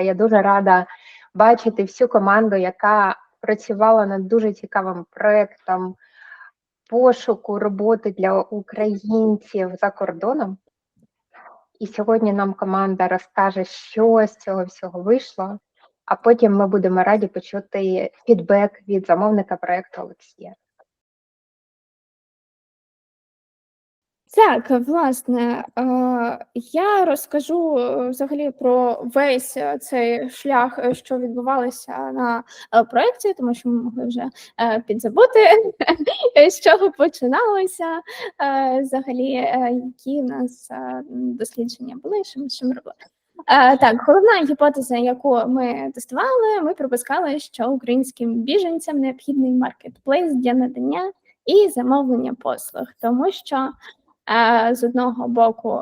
Я дуже рада бачити всю команду, яка працювала над дуже цікавим проектом пошуку роботи для українців за кордоном. І сьогодні нам команда розкаже, що з цього всього вийшло, а потім ми будемо раді почути фідбек від замовника проекту Олексія. Так, власне, е, я розкажу е, взагалі про весь е, цей шлях, що відбувалося на е, проєкті, тому що ми могли вже підзабути, з чого починалося, взагалі, які в нас дослідження були, що ми, ми робили. Так, головна гіпотеза, яку ми тестували, ми припускали, що українським біженцям необхідний маркетплейс для надання і замовлення послуг, тому що з одного боку,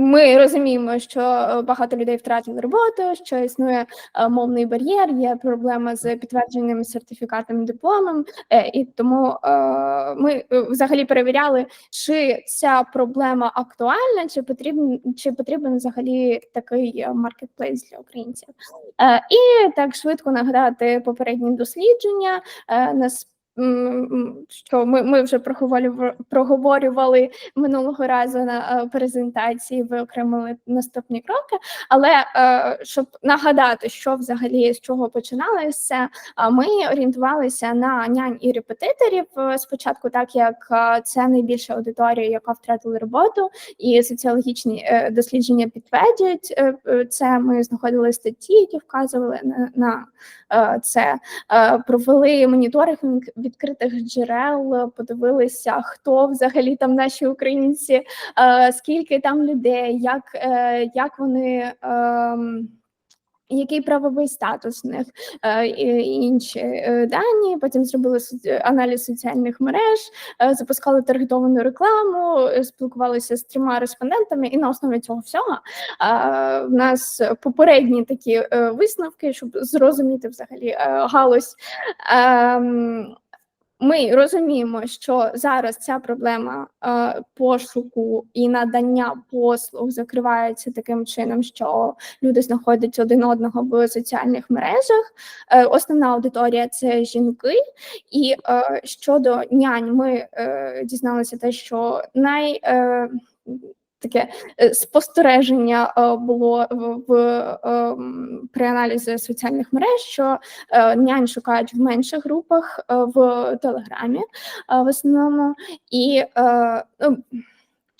ми розуміємо, що багато людей втратили роботу, що існує е, мовний бар'єр, є проблема з підтвердженим сертифікатом дипломом, е, і тому ми взагалі перевіряли, чи ця проблема актуальна, чи потрібен чи потрібен взагалі такий маркетплейс для українців. І так швидко нагадати попередні дослідження. Нас що ми ми вже проговорювали, минулого разу на е, презентації, виокремили наступні кроки. Але е, щоб нагадати, що взагалі з чого починалося, ми орієнтувалися на нянь і репетиторів е, спочатку, так як це найбільша аудиторія, яка втратила роботу, і соціологічні дослідження підтверджують це. Ми знаходили статті, які вказували на, це, провели моніторинг відкритих джерел, подивилися, хто взагалі там наші українці, е, скільки там людей, як, е, як вони. Ем, який правовий статус в них е, інші дані? Потім зробили аналіз соціальних мереж, запускали таргетовану рекламу, спілкувалися з трьома респондентами, і на основі цього всього в нас попередні такі висновки, щоб зрозуміти взагалі галузь. Ми розуміємо, що зараз ця проблема е, пошуку і надання послуг закривається таким чином, що люди знаходять один одного в соціальних мережах. Е, Основна аудиторія це жінки, і е, щодо нянь, ми е, дізналися те, що най е, таке е, спостереження е, було в ем, при аналізі соціальних мереж, що е, нянь шукають в менших групах в Телеграмі в основному і ну,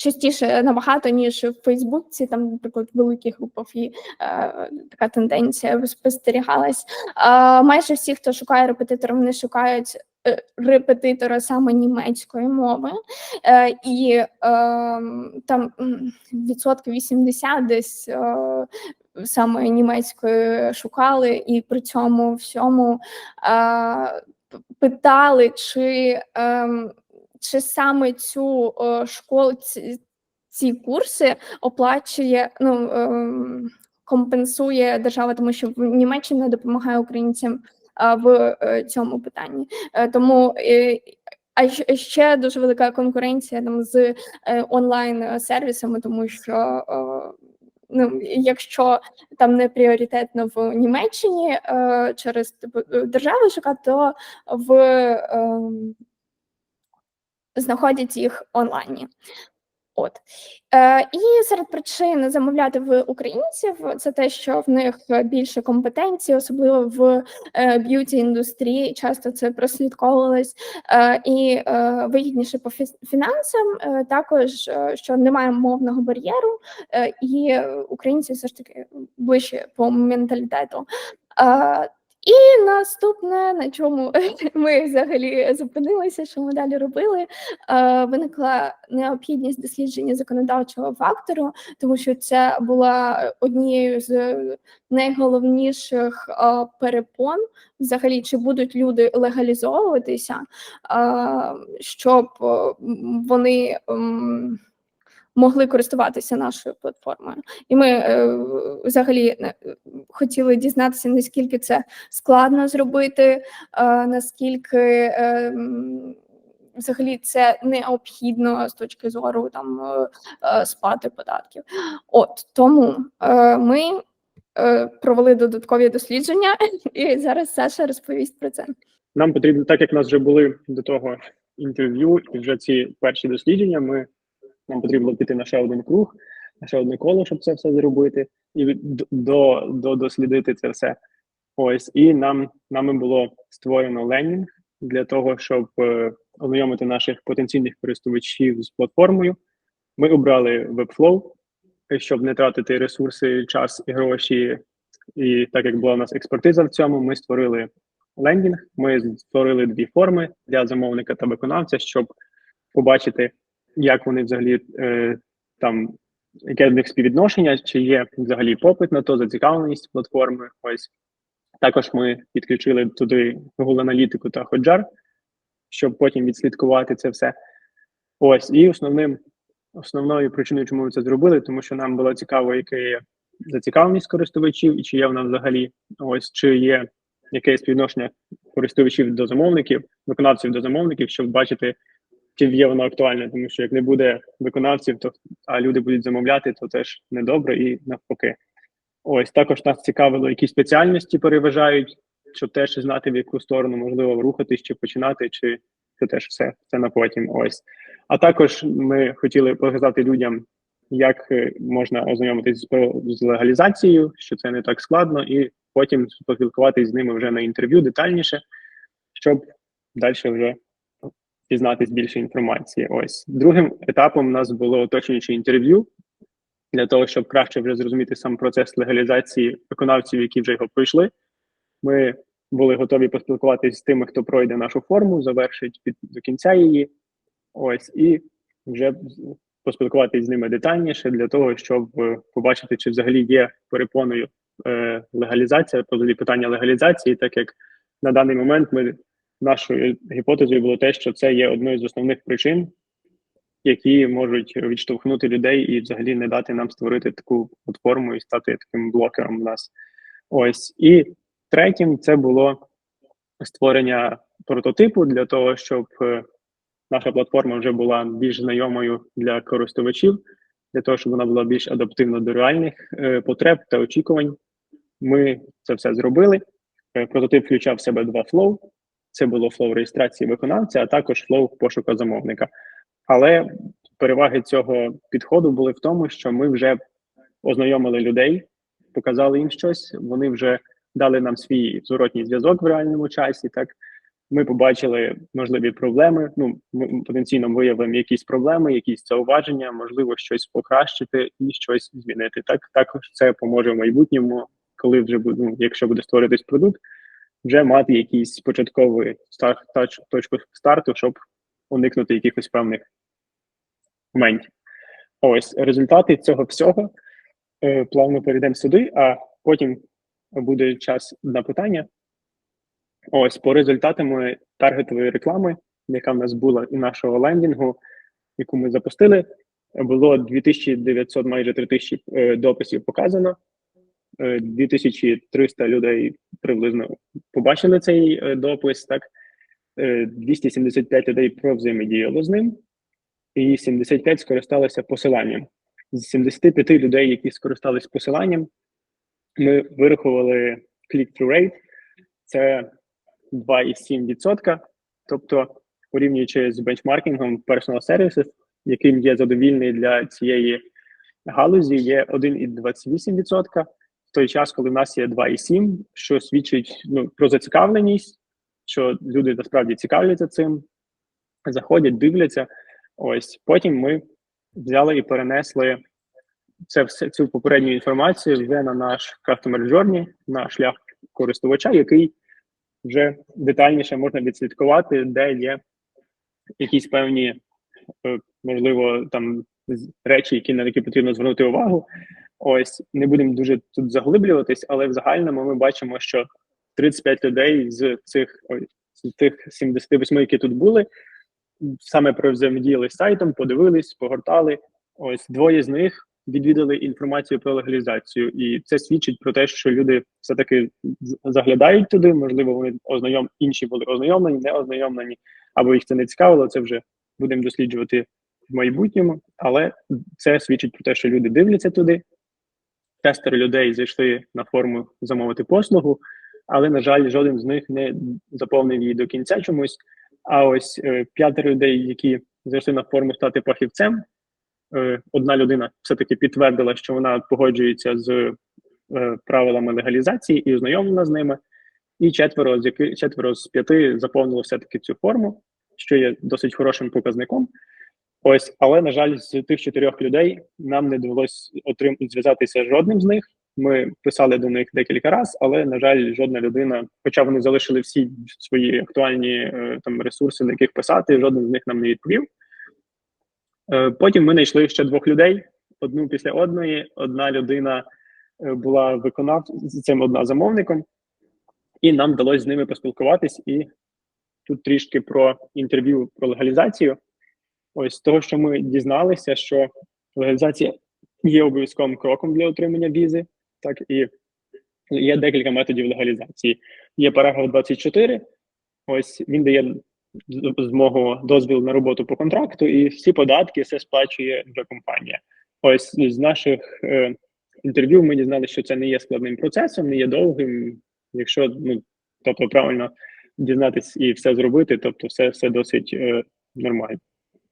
Частіше набагато ніж в Фейсбуці, там, наприклад, в великих групах і е, така тенденція спостерігалась. Е, майже всі, хто шукає репетитора, вони шукають Е, репетитора саме німецької мови, е, і е, там відсотки 80 десь е, саме німецької шукали, і при цьому всьому е, питали, чи е, чи саме цю е, школу ці, ці курси оплачує ну. Е, Компенсує держава, тому що Німеччина допомагає українцям в е, цьому питанні. Е, тому е, а ще дуже велика конкуренція там з онлайн сервісами, тому що. Ну, якщо там не пріоритетно в Німеччині через типу, держави шукати, то в е, знаходять їх онлайні. От е, і серед причин замовляти в українців це те, що в них більше компетенцій, особливо в е, б'юті індустрії. Часто це прослідковувалось е, і е, вигідніше по фінансам. Е, також е, що немає мовного бар'єру, е, і українці все ж таки ближче по менталітету. Е, і наступне, на чому ми взагалі зупинилися, що ми далі робили, виникла необхідність дослідження законодавчого фактору, тому що це була однією з найголовніших перепон, взагалі, чи будуть люди легалізовуватися, щоб вони могли користуватися нашою платформою. І ми е, взагалі е, хотіли дізнатися, наскільки це складно зробити, е, наскільки взагалі це необхідно з точки зору там е, е, податків. От тому е, ми е, провели додаткові дослідження, і зараз Саша розповість про це. Нам потрібно, так як в нас вже були до того інтерв'ю і вже ці перші дослідження, ми нам потрібно піти на ще один круг, на ще одне коло, щоб це все зробити, і до, до дослідити це все. Ось і нам нами було створено лендінг для того, щоб е, ознайомити наших потенційних користувачів з платформою. Ми обрали Webflow, щоб не тратити ресурси, час і гроші. І так як була у нас експертиза в цьому, ми створили лендінг. Ми створили дві форми для замовника та виконавця, щоб побачити, як вони взагалі е, там, яке в них співвідношення, чи є взагалі попит на то, зацікавленість платформи. Ось також ми підключили туди Google аналітику та Hotjar, щоб потім відслідкувати це все. Ось і основним основною причиною, чому ми це зробили, тому що нам було цікаво, яка є зацікавленість користувачів, і чи є вона взагалі ось чи є якесь співвідношення користувачів до замовників, виконавців до замовників, щоб бачити, чи є воно актуальне, тому що як не буде виконавців, то а люди будуть замовляти, то теж недобре і навпаки. Ось також нас цікавило, які спеціальності переважають, щоб теж знати, в яку сторону можливо рухатись, чи починати, чи це теж все це на потім. Ось. А також ми хотіли показати людям, як е, можна ознайомитись з, легалізацією, що це не так складно, і потім поспілкуватись з ними вже на інтерв'ю детальніше, щоб далі вже дізнатись більше інформації. Ось другим етапом у нас було оточуюче інтерв'ю для того, щоб краще вже зрозуміти сам процес легалізації виконавців, які вже його пройшли. Ми були готові поспілкуватися з тими, хто пройде нашу форму, завершить під до кінця її. Ось і вже поспілкуватися з ними детальніше для того, щоб е, побачити, чи взагалі є перепоною е, легалізація, взагалі питання легалізації, так як на даний момент ми нашою гіпотезою було те, що це є одною з основних причин, які можуть відштовхнути людей і взагалі не дати нам створити таку платформу і стати таким блокером в нас. Ось і третім це було створення прототипу для того, щоб е, наша платформа вже була більш знайомою для користувачів, для того, щоб вона була більш адаптивна до реальних е, потреб та очікувань. Ми це все зробили. Е, Прототип включав в себе два флоу. Це було флоу реєстрації виконавця, а також флоу пошуку замовника. Але переваги цього підходу були в тому, що ми вже ознайомили людей, показали їм щось. Вони вже дали нам свій зворотній зв'язок в реальному часі. Так ми побачили можливі проблеми. Ну ми потенційно виявимо якісь проблеми, якісь зауваження, можливо, щось покращити і щось змінити. Так також це поможе в майбутньому, коли вже ну, якщо буде створитись продукт, вже мати якийсь початковий старт точку старту, щоб уникнути якихось певних моментів. Ось результати цього всього. Е, плавно перейдемо сюди, а потім буде час на питання. Ось по результатами таргетової реклами, яка в нас була і нашого лендінгу, яку ми запустили, було 2900, майже 3000 е, дописів показано. Е, 2300 людей приблизно побачили цей е, допис. Так Е, 275 людей провзаємодіяло з ним, і 75 скористалися посиланням. З 75 людей, які скористались посиланням, ми вирахували click-through rate, це 2,7%. Тобто, порівнюючи з бенчмаркінгом Personal Services, яким є задовільний для цієї галузі, є 1,28%. Той час, коли в нас є 2,7%, що свідчить ну, про зацікавленість, що люди насправді цікавляться цим, заходять, дивляться. Ось потім ми взяли і перенесли це все цю попередню інформацію вже на наш Customer Journey, на шлях користувача, який вже детальніше можна відслідкувати, де є якісь певні, е, можливо, там речі, які на які потрібно звернути увагу. Ось не будемо дуже тут заглиблюватись, але в загальному ми бачимо, що 35 людей з цих ой, з тих 78, які тут були, саме провзаємодіяли з сайтом, подивились, погортали. Ось двоє з них відвідали інформацію про легалізацію, і це свідчить про те, що люди все таки заглядають туди. Можливо, вони ознайом інші були ознайомлені, не ознайомлені, або їх це не цікавило. Це вже будемо досліджувати в майбутньому, але це свідчить про те, що люди дивляться туди. Шестеро людей зайшли на форму замовити послугу, але, на жаль, жоден з них не заповнив її до кінця чомусь. А ось е, п'ятеро людей, які зайшли на форму стати фахівцем, е, одна людина все-таки підтвердила, що вона погоджується з е, правилами легалізації і ознайомлена з ними. І четверо з яких четверо з п'яти заповнило все-таки цю форму, що є досить хорошим показником. Ось, але на жаль, з тих чотирьох людей нам не довелось отрим зв'язатися жодним з них. Ми писали до них декілька разів, але на жаль, жодна людина, хоча вони залишили всі свої актуальні е, там ресурси, на яких писати, жоден з них нам не відповів. Е, потім ми знайшли ще двох людей: одну після одної. Одна людина е, була виконавцем, одна замовником, і нам вдалося з ними поспілкуватись. І тут трішки про інтерв'ю про легалізацію. Ось з того, що ми дізналися, що легалізація є обов'язковим кроком для отримання візи, так і є декілька методів легалізації. Є параграф 24, ось він дає змогу дозвіл на роботу по контракту, і всі податки все сплачує вже компанія. Ось з наших е, інтерв'ю ми дізналися, що це не є складним процесом, не є довгим. Якщо ну тобто правильно дізнатись і все зробити, тобто все все досить е, нормально.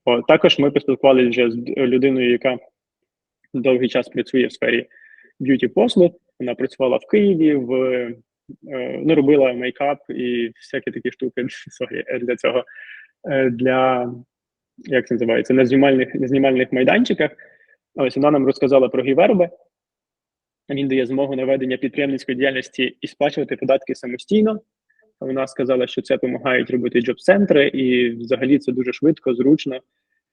О, також ми поспілкувалися вже з людиною, яка довгий час працює в сфері б'юті послуг. Вона працювала в Києві, в е, ну, робила мейкап і всякі такі штуки sorry, для цього е, для як це називається на знімальних на знімальних майданчиках. Ось вона нам розказала про гіверби. Він дає змогу на ведення підприємницької діяльності і сплачувати податки самостійно. Вона сказала, що це допомагають робити джоб-центри, і взагалі це дуже швидко, зручно.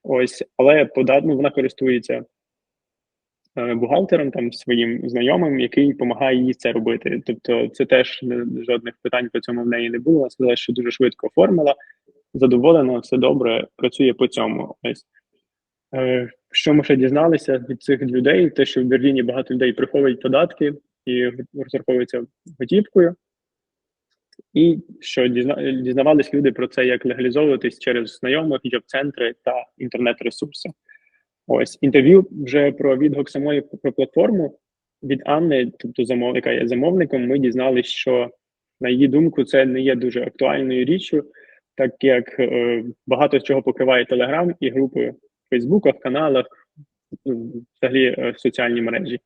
Ось, але подат... ну, вона користується е, бухгалтером там своїм знайомим, який допомагає їй це робити. Тобто, це теж жодних питань по цьому в неї не було. Вона сказала, що дуже швидко оформила, задоволена, все добре, працює по цьому. Ось. Е, що ми ще дізналися від цих людей? Те, що в Берліні багато людей приховують податки і розраховуються готівкою. І що дізнавались люди про це, як легалізовуватись через знайомих, джоб-центри та інтернет-ресурси. Ось інтерв'ю вже про відгук самої про платформу від Анни, тобто замов, яка є замовником. Ми дізналися, що на її думку це не є дуже актуальною річчю, так як е, багато чого покриває Телеграм і групи в Фейсбуках, каналах, взагалі е, соціальні мережі.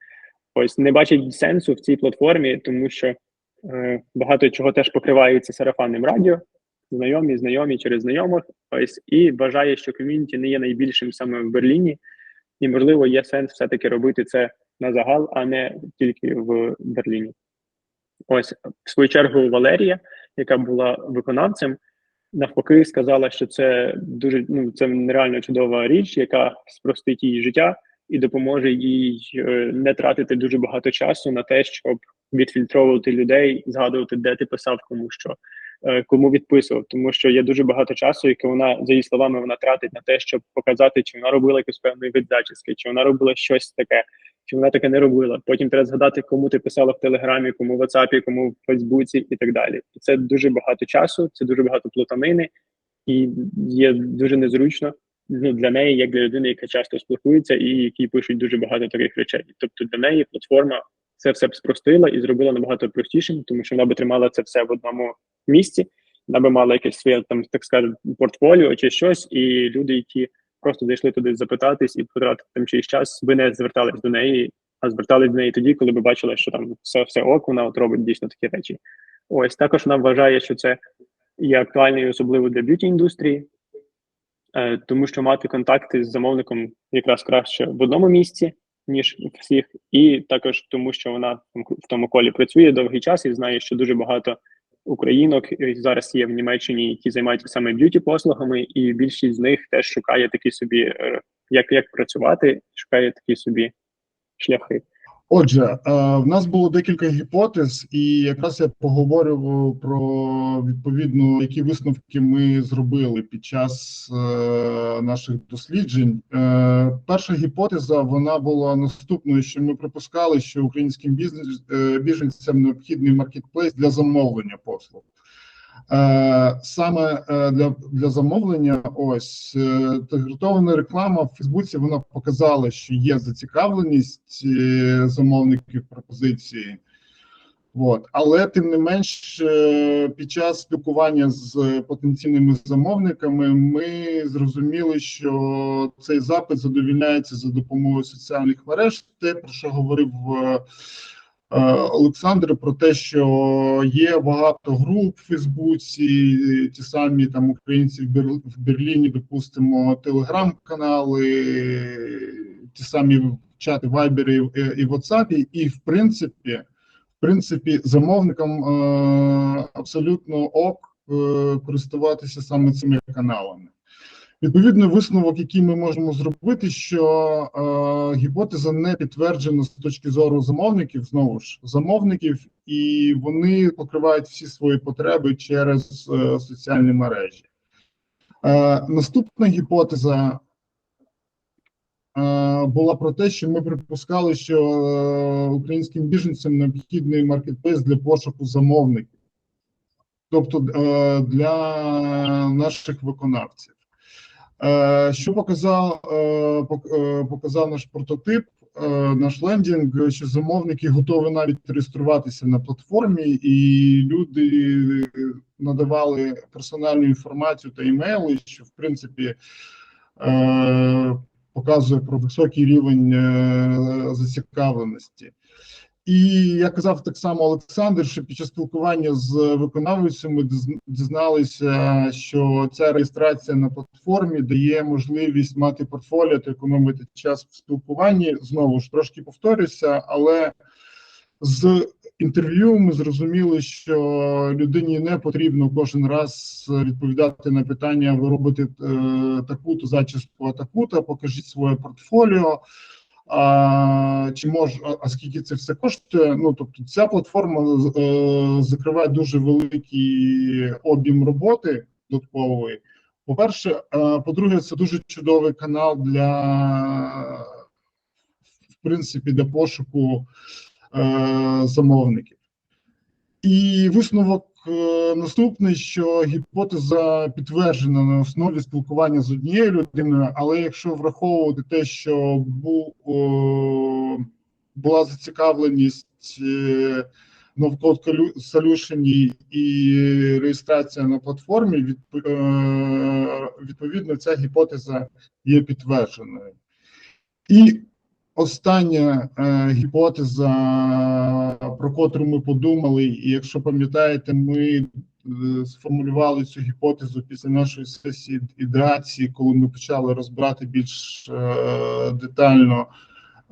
Ось не бачить сенсу в цій платформі, тому що. Е, багато чого теж покривається сарафанним радіо, знайомі, знайомі через знайомих. Ось і вважає, що ком'юніті не є найбільшим саме в Берліні, і можливо є сенс все-таки робити це на загал, а не тільки в Берліні. Ось в свою чергу Валерія, яка була виконавцем, навпаки, сказала, що це дуже ну це нереально чудова річ, яка спростить її життя і допоможе їй е, не тратити дуже багато часу на те, щоб відфільтровувати людей, згадувати, де ти писав, кому що е, кому відписував, тому що є дуже багато часу, яке вона за її словами вона тратить на те, щоб показати, чи вона робила якусь певний вид зачіски, чи вона робила щось таке, чи вона таке не робила. Потім треба згадати, кому ти писала в Телеграмі, кому в WhatsApp, кому в Фейсбуці і так далі. І це дуже багато часу, це дуже багато плутанини, і є дуже незручно ну, для неї, як для людини, яка часто спілкується і які пишуть дуже багато таких речей. Тобто для неї платформа це все б спростила і зробила набагато простішим, тому що вона би тримала це все в одному місці. Вона би мала якесь своє там, так скажемо, портфоліо чи щось, і люди, які просто зайшли туди запитатись і потратити там чийсь час, би не звертались до неї, а звертались до неї тоді, коли би бачили, що там все все ок, вона от робить дійсно такі речі. Ось також вона вважає, що це є актуальною, особливо для б'юті індустрії, тому що мати контакти з замовником якраз краще в одному місці, ніж всіх, і також тому, що вона в тому колі працює довгий час і знає, що дуже багато українок зараз є в Німеччині, які займаються саме б'юті послугами, і більшість з них теж шукає такі собі, е, як як працювати, шукає такі собі шляхи. Отже, е, в нас було декілька гіпотез, і якраз я поговорю про відповідно, які висновки ми зробили під час е, наших досліджень. Е, Перша гіпотеза вона була наступною: що ми припускали, що українським бізнес е, біженцям необхідний маркетплейс для замовлення послуг. Е, Саме е, для, для замовлення, ось е, таргетована реклама в Фейсбуці вона показала, що є зацікавленість замовників пропозиції. От. Але тим не менш, під час спілкування з потенційними замовниками ми зрозуміли, що цей запит задовільняється за допомогою соціальних мереж. Те, про що говорив Олександр, про те, що є багато груп в Фейсбуці, ті самі там українці в Бер- Берліні, допустимо, телеграм-канали, ті самі чати Вайбері і в WhatsApp, і в принципі в принципі, замовникам е, абсолютно ок е, користуватися саме цими каналами. Відповідно, висновок, який ми можемо зробити, що е, гіпотеза не підтверджена з точки зору замовників, знову ж замовників, і вони покривають всі свої потреби через е, соціальні мережі. Е, наступна гіпотеза е, була про те, що ми припускали, що е, українським біженцям необхідний маркетплейс для пошуку замовників, тобто е, для наших виконавців. Е, Що показав, е, е, показав наш прототип, наш лендінг, що замовники готові навіть реєструватися на платформі, і люди надавали персональну інформацію та імейли, що в принципі показує про високий рівень зацікавленості. І я казав так само Олександр, що під час спілкування з виконавцями дізналися, що ця реєстрація на платформі дає можливість мати портфоліо та економити час в спілкуванні. Знову ж трошки повторюся, але з інтерв'ю ми зрозуміли, що людині не потрібно кожен раз відповідати на питання: ви робите е, таку-то зачіску, а таку-то, покажіть своє портфоліо. А, чи мож, а, скільки це все коштує? Ну тобто, ця платформа е, закриває дуже великий об'єм роботи додаткової. По-перше, е, по-друге, це дуже чудовий канал для в принципі для пошуку е, замовників. І висновок е, наступний, що гіпотеза підтверджена на основі спілкування з однією людиною, але якщо враховувати те, що була зацікавленість е, навколо Solution і реєстрація на платформі, е, відповідно, ця гіпотеза є підтвердженою. І остання е, гіпотеза, про котру ми подумали, і якщо пам'ятаєте, ми е, сформулювали цю гіпотезу після нашої сесії ідеації, коли ми почали розбирати більш е, детально,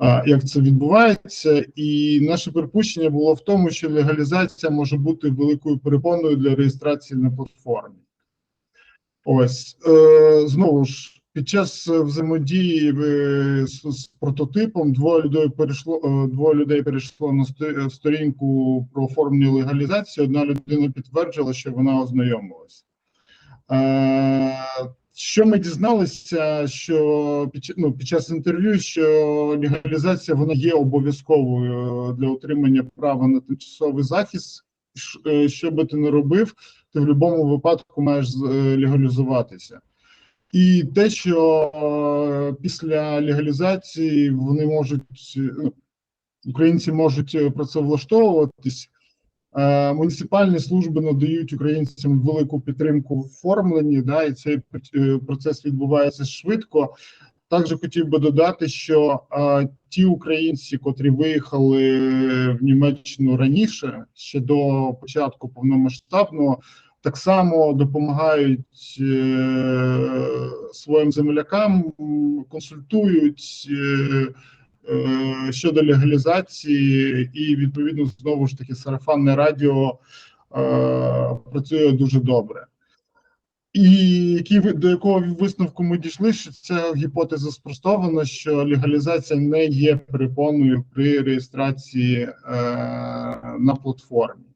е, як це відбувається. І наше припущення було в тому, що легалізація може бути великою перепоною для реєстрації на платформі. Ось е, знову ж. Під час е, взаємодії е, з, прототипом двоє людей перейшло е, двоє людей перейшло на сто- сторінку про оформлення легалізації. Одна людина підтверджила, що вона ознайомилась. Е, що ми дізналися, що під, ну, під час інтерв'ю, що легалізація вона є обов'язковою для отримання права на тимчасовий захист. Що би ти не робив, ти в будь-якому випадку маєш легалізуватися. І те, що е, після легалізації вони можуть е, ну, українці можуть е, працевлаштовуватись. Е, Муніципальні служби надають українцям велику підтримку в оформленні, да, і цей процес відбувається швидко. Також хотів би додати, що е, ті українці, котрі виїхали в Німеччину раніше, ще до початку повномасштабного, так само допомагають е, своїм землякам, консультують е, е, щодо легалізації, і відповідно знову ж таки сарафанне радіо працює дуже добре. І який до якого висновку ми дійшли, що ця гіпотеза спростована, що легалізація не є перепоною при реєстрації е, на платформі.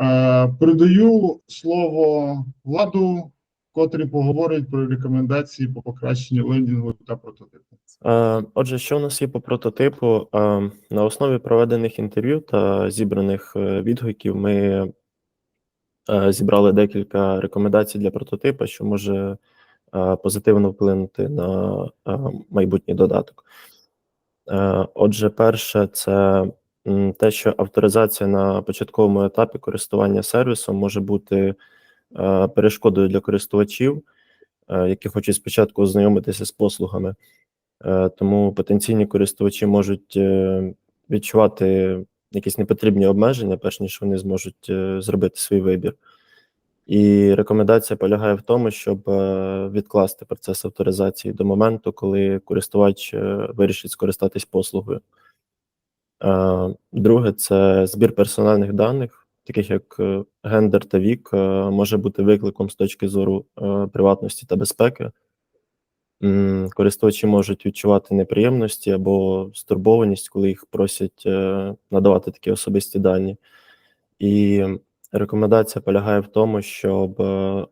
Е, передаю слово владу, котрий поговорить про рекомендації по покращенню лендінгу та прототипу. Е, Отже, що у нас є по прототипу? Е, На основі проведених інтерв'ю та зібраних відгуків ми зібрали декілька рекомендацій для прототипу, що може позитивно вплинути на майбутній додаток. Отже, перше, це те, що авторизація на початковому етапі користування сервісом може бути е, перешкодою для користувачів, е, які хочуть спочатку ознайомитися з послугами. Е, Тому потенційні користувачі можуть відчувати якісь непотрібні обмеження, перш ніж вони зможуть зробити свій вибір. І рекомендація полягає в тому, щоб відкласти процес авторизації до моменту, коли користувач вирішить скористатись послугою. Е, Друге, це збір персональних даних, таких як е, гендер та вік, е, може бути викликом з точки зору приватності та безпеки. Користувачі можуть відчувати неприємності або стурбованість, коли їх просять надавати такі особисті дані. І рекомендація полягає в тому, щоб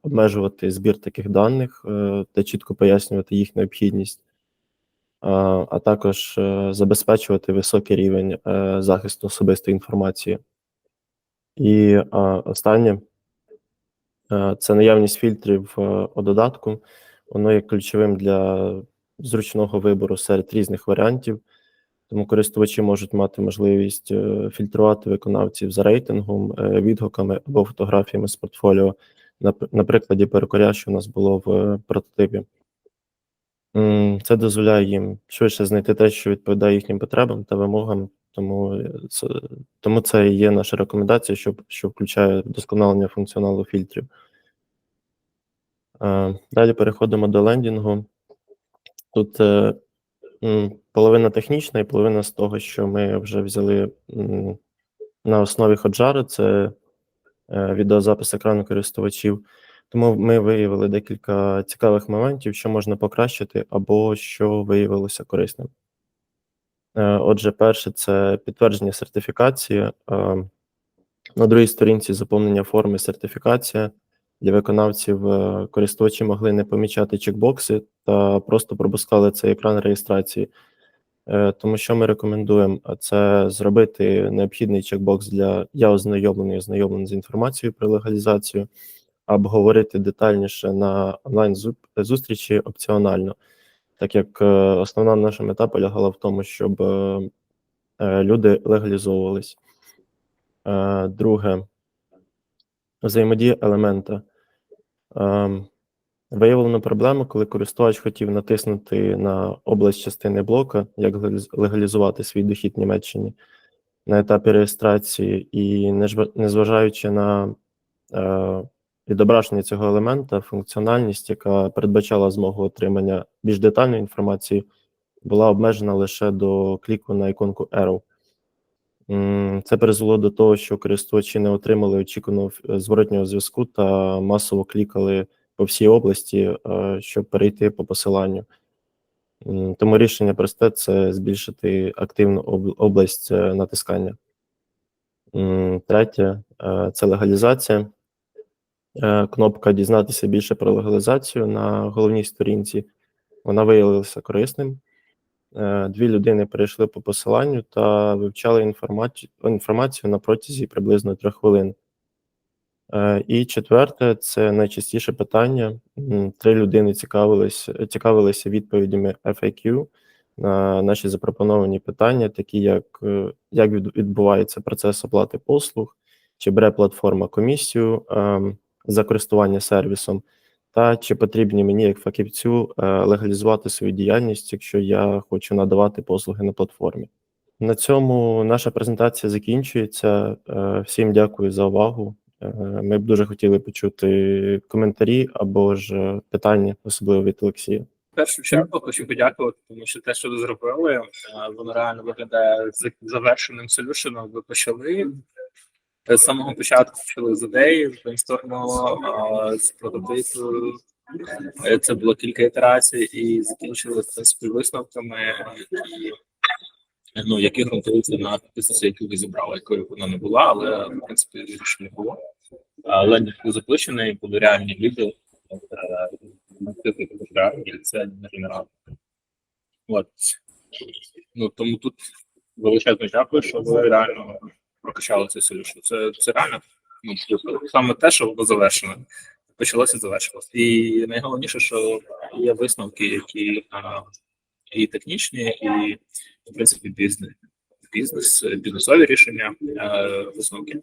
обмежувати збір таких даних та чітко пояснювати їх необхідність, а, також е, забезпечувати високий рівень е, захисту особистої інформації. І останнє е, це наявність фільтрів у додатку. Воно є ключовим для зручного вибору серед різних варіантів, тому користувачі можуть мати можливість фільтрувати виконавців за рейтингом, відгуками або фотографіями з портфоліо, на, прикладі перекоря, що у нас було в прототипі. Це дозволяє їм швидше знайти те, що відповідає їхнім потребам та вимогам. Тому е, це, тому це і є наша рекомендація, що, що включає вдосконалення функціоналу фільтрів. Е, Далі переходимо до лендінгу. Тут е, половина технічна і половина з того, що ми вже взяли на основі Hotjar, це е, відеозапис екрану користувачів. Тому ми виявили декілька цікавих моментів, що можна покращити, або що виявилося корисним. Е, Отже, перше, це підтвердження сертифікації. Е, На другій сторінці заповнення форми сертифікація. Для виконавців користувачі могли не помічати чекбокси та просто пропускали цей екран реєстрації. Е, Тому що ми рекомендуємо, це зробити необхідний чекбокс для я ознайомлений, ознайомлений з інформацією про легалізацію, обговорити детальніше на онлайн зустрічі опціонально, так як е, основна наша мета полягала в тому, щоб е, е, люди легалізовувались. Друге, взаємодія елемента. Ем, Виявлено проблему, коли користувач хотів натиснути на область частини блока, як легалізувати свій дохід в Німеччині на етапі реєстрації, і незважаючи на відображення цього елемента, функціональність, яка передбачала змогу отримання більш детальної інформації, була обмежена лише до кліку на іконку Arrow. Це призвело до того, що користувачі не отримали очікуваного зворотнього зв'язку та масово клікали по всій області, е, щоб перейти по посиланню. Тому рішення просте це збільшити активну область е, натискання. Третє е, це легалізація. Е, Кнопка Дізнатися більше про легалізацію на головній сторінці. Вона виявилася корисним. Е, Дві людини перейшли по посиланню та вивчали інформацію, інформацію на протязі приблизно трьох хвилин. Е, І четверте, це найчастіше питання. Три людини цікавились, цікавилися відповідями FAQ на наші запропоновані питання, такі як як відбувається процес оплати послуг, чи бере платформа комісію ем, за користування сервісом, та чи потрібні мені як фахівцю е, легалізувати свою діяльність, якщо я хочу надавати послуги на платформі. На цьому наша презентація закінчується. Е, Всім дякую за увагу. Е, Ми б дуже хотіли почути коментарі або ж питання, особливо від Олексія. В першу чергу хочу подякувати, тому що те, що ви зробили, воно реально виглядає завершеним солюшеном. Ви почали З самого початку почали з ідеї, з брейнсторму, з прототипу. Е, Це було кілька ітерацій і закінчили в принципі висновками, ну які ґрунтуються на статистиці, яку ви зібрали, якою вона не була, але в принципі рішення було. Лендінг був запущений, були реальні люди, це не генератор. От. Ну тому тут величезно дякую, що ви реально прокачали цю солюшн. Це, це реально ну, типу, саме те, що було завершено. Почалося завершилось. І найголовніше, що є висновки, які а, і технічні, і в принципі бізнес, бізнес, бізнесові рішення, а, висновки.